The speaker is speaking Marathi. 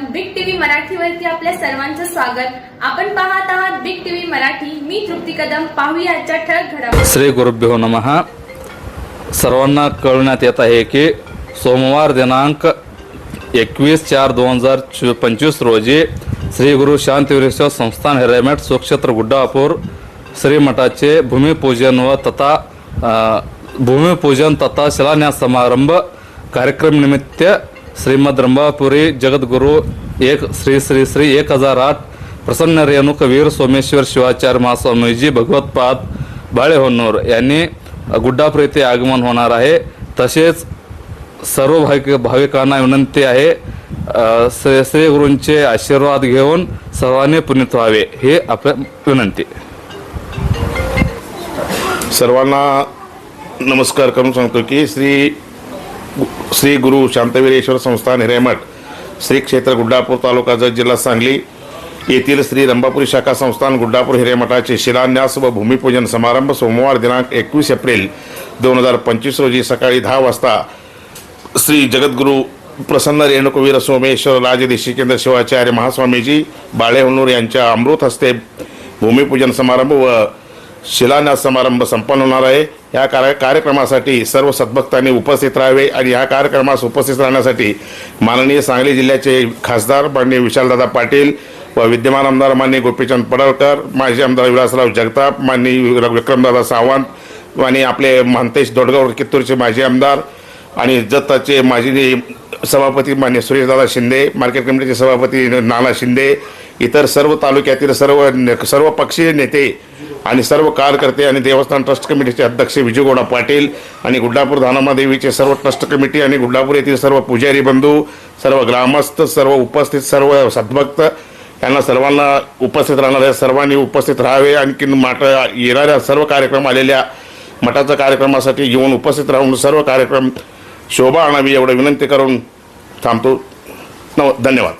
वेलकम बिग टीव्ही मराठीवरती आपल्या सर्वांचं स्वागत. आपण पाहत आहात बिग टीव्ही मराठी. मी तृप्ती कदम. पाहूया आजच्या ठळक घडामोडी. श्री गुरुभ्यो नमः. सर्वांना कळवण्यात येत आहे की सोमवार दिनांक एकवीस चार दोन हजार पंचवीस रोजी श्री गुरु शांतीवीरेश्वर संस्थान हिरेमेट सुक्षेत्र गुड्डापूर श्रीमठाचे भूमिपूजन व तथा भूमिपूजन तथा शिलान्यास समारंभ कार्यक्रम निमित्त श्रीमद रंभापुरी जगद्गुरु एक श्री श्री श्री एक हजार आठ प्रसन्न रेणुक वीर सोमेश्वर शिवाचार्य महास्वामीजी भगवतपाद बाळेहोन्नूर यांनी गुड्डापूर येथे आगमन होणार आहे तसेच सर्व भाविक भाविकांना विनंती आहे श्री श्री गुरूंचे आशीर्वाद घेऊन सर्वांनी पुनीत व्हावे हे आपल्या विनंती सर्वांना नमस्कार करून सांगतो की श्री श्री गुरु शांतवीरेश्वर संस्थान हिरेमठ श्री क्षेत्र गुड्डापूर तालुका जत जिल्हा सांगली येथील श्री रंभापुरी शाखा संस्थान गुड्डापूर हिरेमठाचे शिलान्यास व भूमिपूजन समारंभ सोमवार दिनांक एकवीस एप्रिल दोन हजार पंचवीस रोजी सकाळी दहा वाजता श्री जगद्गुरु प्रसन्न रेणुकवीर सोमेश्वर राजदेशिकेंद्र शिवाचार्य महास्वामीजी बाळेहनूर यांच्या अमृत हस्ते भूमिपूजन समारंभ व शिलान्यास समारंभ संपन्न होणार आहे. या कार्य कार्यक्रमासाठी सर्व सद्भक्तांनी उपस्थित राहावे आणि या कार्यक्रमास उपस्थित राहण्यासाठी माननीय सांगली जिल्ह्याचे खासदार माननीय विशालदादा पाटील व विद्यमान आमदार माननीय गोपीचंद पडळकर माजी आमदार विलासराव जगताप माननीय विक्रमदादा सावंत आणि आपले महंतेश दोडगाव कित्तूरचे माजी आमदार आणि जत्ताचे माजी सभापती मान्य सुरेशदादा शिंदे मार्केट कमिटीचे सभापती नाना शिंदे इतर सर्व तालुक्यातील सर्व सर्व पक्षीय नेते आणि सर्व कार्यकर्ते आणि देवस्थान ट्रस्ट कमिटीचे अध्यक्ष विजयगौडा पाटील आणि गुड्डापूर धानामादेवीचे सर्व ट्रस्ट कमिटी आणि गुड्डापूर येथील सर्व पुजारी बंधू सर्व ग्रामस्थ सर्व उपस्थित सर्व सद्भक्त यांना सर्वांना उपस्थित राहणाऱ्या सर्वांनी उपस्थित राहावे. आणखीन मठ येणाऱ्या सर्व कार्यक्रम आलेल्या मठाच्या कार्यक्रमासाठी येऊन उपस्थित राहून सर्व कार्यक्रम शोभा आणावी एवढं विनंती करून थांबतो. नव धन्यवाद.